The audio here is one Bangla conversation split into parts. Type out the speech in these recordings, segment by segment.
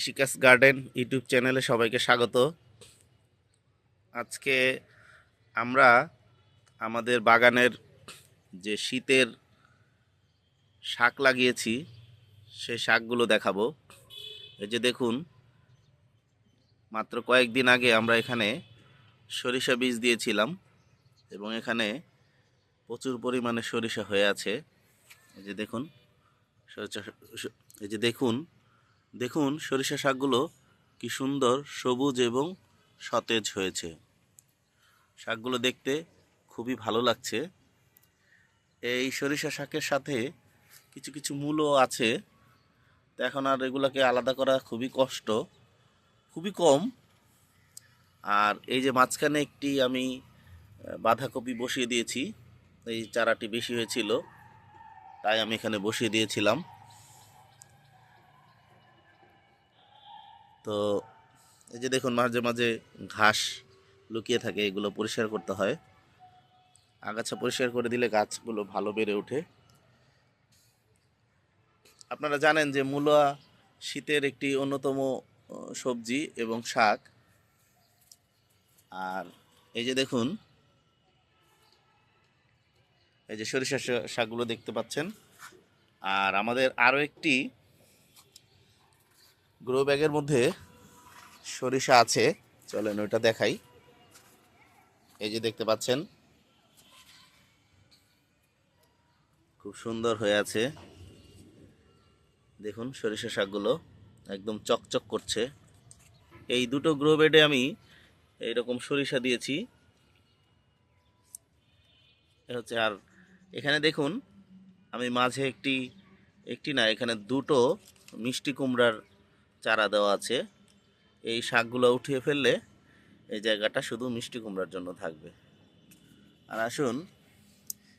কৃষিকাজ গার্ডেন ইউটিউব চ্যানেলে সবাইকে স্বাগত। আজকে আমরা আমাদের বাগানের যে শীতের শাক লাগিয়েছি, সেই শাকগুলো দেখাবো। এই যে দেখুন, মাত্র কয়েকদিন আগে আমরা এখানে সরিষা বীজ দিয়েছিলাম এবং এখানে প্রচুর পরিমাণে সরিষা হয়ে আছে। এই যে দেখুন, সরিষা এই যে দেখুন দেখুন, সরিষা শাকগুলো কি সুন্দর সবুজ এবং সতেজ হয়েছে। শাকগুলো দেখতে খুবই ভালো লাগছে। এই সরিষা শাকের সাথে কিছু কিছু মূলও আছে। তো এখন আর এগুলোকে আলাদা করা খুবই কষ্ট, খুবই কম। আর এই যে মাঝখানে একটি আমি বাঁধাকপি বসিয়ে দিয়েছি, এই চারাটি বেশি হয়েছিল, তাই আমি এখানে বসিয়ে দিয়েছিলাম। তো এই যে দেখুন, মাঝে মাঝে ঘাস লুকিয়ে থাকে, এগুলো পরিষ্কার করতে হয়। আগাছা পরিষ্কার করে দিলে গাছগুলো ভালো বেড়ে ওঠে। আপনারা জানেন যে মূলা শীতের একটি অন্যতম সবজি এবং শাক। আর এই যে দেখুন, এই যে সরিষা শাকগুলো দেখতে পাচ্ছেন। আর আমাদের আরও একটি গ্রো ব্যাগের মধ্যে সরিষা আছে। চলেন ওইটা দেখাই। এই যে দেখতে পাচ্ছেন। খুব সুন্দর হয়ে আছে। দেখুন সরিষা শাকগুলো একদম চকচক করছে। এই দুটো গ্রো বেডে আমি এইরকম সরিষা দিয়েছি। হচ্ছে আর এখানে দেখুন, আমি মাঝে একটি একটি না, এখানে দুটো মিষ্টি কুমড়ার চারা দেওয়া আছে। এই শাকগুলো উঠিয়ে ফেললে এই জায়গাটা শুধু মিষ্টি কুমড়ার জন্য থাকবে। আর আসুন,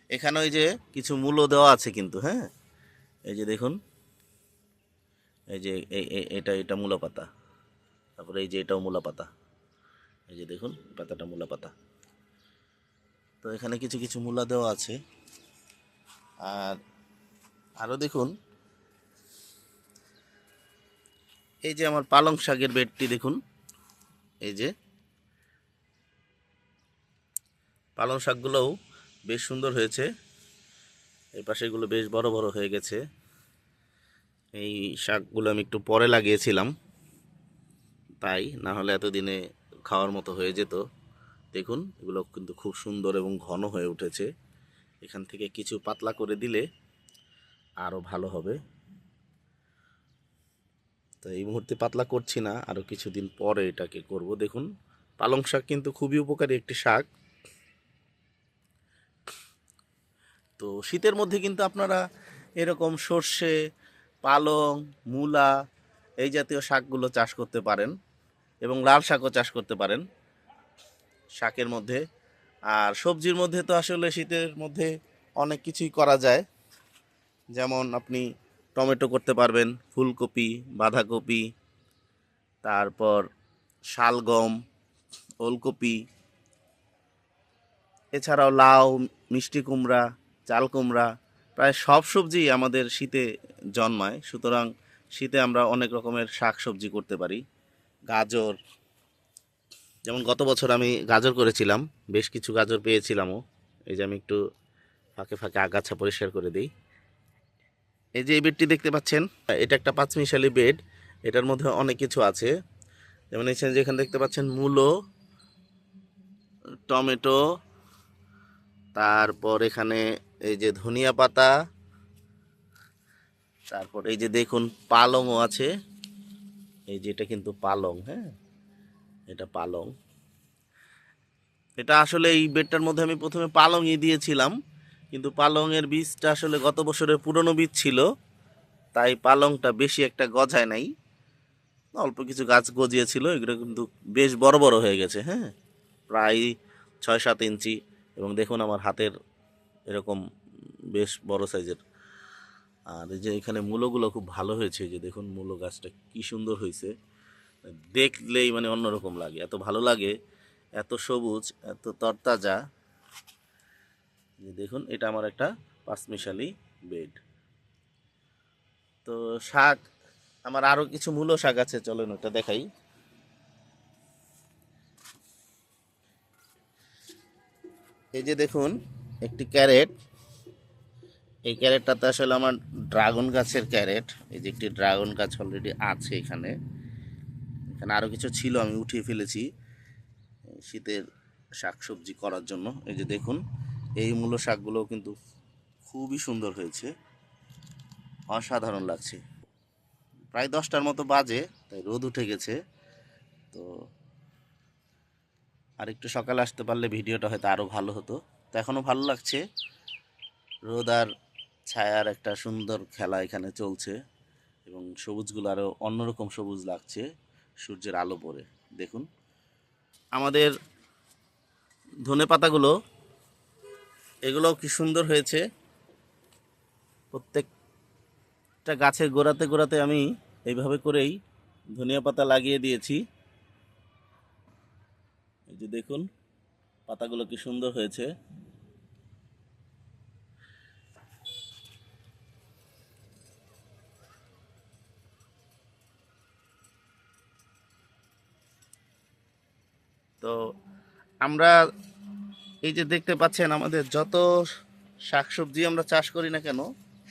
এখানে ওই যে কিছু মূলো দেওয়া আছে কিন্তু হ্যাঁ? এই যে দেখুন, এই যে এটা এটা মূলা পাতা। তারপরে এই যে এটাও মূলা পাতা। এই যে দেখুন পাতাটা মূলা পাতা। তো এখানে কিছু কিছু মূলা দেওয়া আছে। আর আরও দেখুন এই যে আমার পালং শাকের বেডটি দেখুন। এই যে পালং শাকগুলোও বেশ সুন্দর হয়েছে। এই পাশেগুলো বেশ বড় বড় হয়ে গেছে। এই শাকগুলো আমি একটু পরে লাগিয়েছিলাম। তাই না হলে এতদিনে খাওয়ার মতো হয়ে যেত। দেখুন, এগুলো কিন্তু খুব সুন্দর এবং ঘন হয়ে উঠেছে। এখান থেকে কিছু পাতলা করে দিলে আরও ভালো হবে। তো এই মুহূর্তে পাতলা করছি না আরও কিছুদিন পরে এটাকে করব। দেখুন, পালং শাক কিন্তু খুবই উপকারী একটি শাক। তো শীতের মধ্যে কিন্তু আপনারা এরকম সর্ষে, পালং, মূলা এই জাতীয় শাকগুলো চাষ করতে পারেন এবং লাল শাকও চাষ করতে পারেন শাকের মধ্যে। আর সবজির মধ্যে তো আসলে শীতের মধ্যে অনেক কিছুই করা যায়। যেমন আপনি টমেটো করতে পারবেন, ফুলকপি, বাঁধাকপি, তারপর শালগম, ওলকপি, এছাড়াও লাউ, মিষ্টি কুমড়া, চাল কুমড়া, প্রায় সব সবজি আমাদের শীতে জন্মায়। সুতরাং শীতে আমরা অনেক রকমের শাক সবজি করতে পারি। গাজর, যেমন গত বছর আমি গাজর করেছিলাম, বেশ কিছু গাজর পেয়েছিলামও। এই যে আমি একটু ফাঁকে ফাঁকে আগাছা পরিষ্কার করে দিই। এই যে এই বেডটি দেখতে পাচ্ছেন, এটা একটা পাঁচমিশালি বেড, এটার মধ্যে অনেক কিছু আছে। যেমন এখানে যেখানে দেখতে পাচ্ছেন মূলো, টমেটো, তারপর এখানে এই যে ধনিয়া পাতা, তারপর এই যে দেখুন পালংও আছে। এই যে এটা কিন্তু পালং হ্যাঁ? এটা পালং। এটা আসলে এই বেডটার মধ্যে আমি প্রথমে পালংই দিয়েছিলাম। কিন্তু পালংয়ের বীজটা আসলে গত বছরের পুরনো বীজ ছিল, তাই পালংটা বেশি একটা গজায় নাই। অল্প কিছু গাছ গজিয়েছিল, এগুলো কিন্তু বেশ বড় বড় হয়ে গেছে হ্যাঁ? প্রায় ছয় সাত ইঞ্চি এবং দেখুন আমার হাতের এরকম বেশ বড় সাইজের। আর এই যে এখানে মূলগুলো খুব ভালো হয়েছে যে দেখুন মূলো গাছটা কি সুন্দর হয়েছে। দেখলেই মানে অন্যরকম লাগে, এত ভালো লাগে, এত সবুজ, এত তরতাজা। যে দেখুন, এটা আমার একটা পাঁচমিশালি বেড তো শাক, আমার আরও কিছু মূলো শাক আছে, চলেন ওটা দেখাই। এই যে দেখুন, একটি ক্যারেট। এই ক্যারেটটাতে আসলে আমার ড্রাগন গাছের ক্যারেট, এই যে একটি ড্রাগন গাছ অলরেডি আছে এখানে। এখানে আরও কিছু ছিল, আমি উঠিয়ে ফেলেছি শীতের শাকসবজি করার জন্য। এই যে দেখুন এই মূলো শাকগুলোও কিন্তু খুবই সুন্দর হয়েছে। অসাধারণ লাগছে। প্রায় দশটার মতো বাজে, তাই রোদ উঠে গেছে। তো আর একটু সকালে আসতে পারলে ভিডিওটা হয়তো আরও ভালো হতো। তো এখনও ভালো লাগছে। রোদ আর ছায়ার একটা সুন্দর খেলা এখানে চলছে এবং সবুজগুলো আরও অন্যরকম সবুজ লাগছে সূর্যের আলো পড়ে দেখুন, আমাদের ধনে পাতাগুলো এগুলো কি সুন্দর হয়েছে। প্রত্যেকটা গাছের গোড়াতে গোড়াতে আমি এইভাবে করেই ধনিয়া পাতা লাগিয়ে দিয়েছি। এই যে দেখুন, পাতাগুলো কি সুন্দর হয়েছে। তো আমরা এই যে দেখতে পাচ্ছেন আমাদের যত শাকসবজি আমরা চাষ করি না কেন,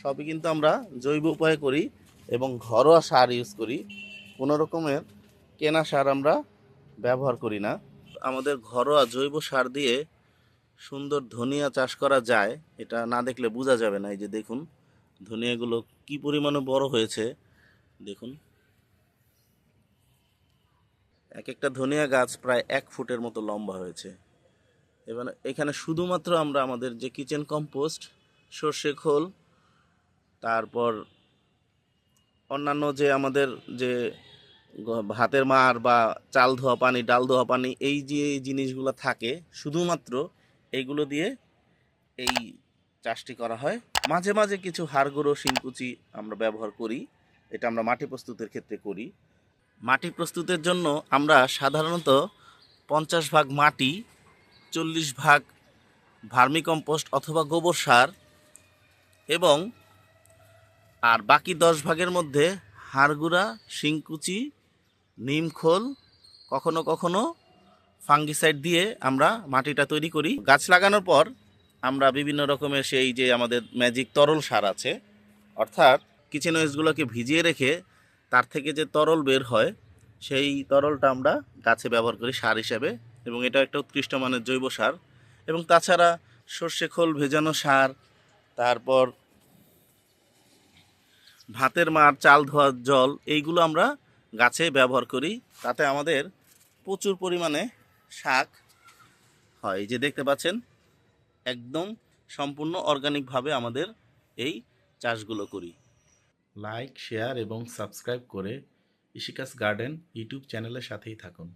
সবই কিন্তু আমরা জৈব উপায়ে করি এবং ঘরোয়া সার ইউজ করি। কোনো রকমের কেনা সার আমরা ব্যবহার করি না। আমাদের ঘরোয়া জৈব সার দিয়ে সুন্দর ধনিয়া চাষ করা যায়, এটা না দেখলে বোঝা যাবে না। এই যে দেখুন, ধনিয়াগুলো কি পরিমাণে বড় হয়েছে, দেখুন। এক একটা ধনিয়া গাছ প্রায় এক ফুটের মতো লম্বা হয়েছে। এবার এখানে শুধুমাত্র আমরা আমাদের যে কিচেন কম্পোস্ট সর্ষে খোল, তারপর অন্যান্য যে আমাদের যে ভাতের মার বা চাল ধোয়া পানি, ডাল ধোয়া পানি, এই যে জিনিসগুলো থাকে, শুধুমাত্র এইগুলো দিয়ে এই চাষটি করা হয়। মাঝে মাঝে কিছু হাড় গুঁড়ো শিংকুচি আমরা ব্যবহার করি, এটা আমরা মাটি প্রস্তুতের ক্ষেত্রে করি। মাটি প্রস্তুতের জন্য আমরা সাধারণত পঞ্চাশ ভাগ মাটি চল্লিশ ভাগ ভার্মিকম্পোস্ট অথবা গোবর সার এবং আর বাকি দশ ভাগের মধ্যে হাড়গুড়া, শিংকুচি, নিমখোল কখনো কখনো ফাঙ্গিসাইড দিয়ে আমরা মাটিটা তৈরি করি। গাছ লাগানোর পর আমরা বিভিন্ন রকমের সেই যে আমাদের ম্যাজিক তরল সার আছে, অর্থাৎ কিচেন ওয়েস্টগুলোকে ভিজিয়ে রেখে তার থেকে যে তরল বের হয়, সেই তরলটা আমরা গাছে ব্যবহার করি সার হিসাবে। এবং এটা একটা উৎকৃষ্ট মানের জৈব সার। এবং তাছাড়া সর্ষে খোল, ভেজানো সার, তারপর ভাতের মার, চাল ধোয়ার জল, এইগুলো আমরা গাছে ব্যবহার করি। তাতে আমাদের প্রচুর পরিমাণে শাক হয়। যে দেখতে পাচ্ছেন, একদম সম্পূর্ণ অর্গানিকভাবে আমাদের এই চাষগুলো করি। লাইক শেয়ার এবং সাবস্ক্রাইব করে ইশিকাস গার্ডেন ইউটিউব চ্যানেলের সাথেই থাকুন।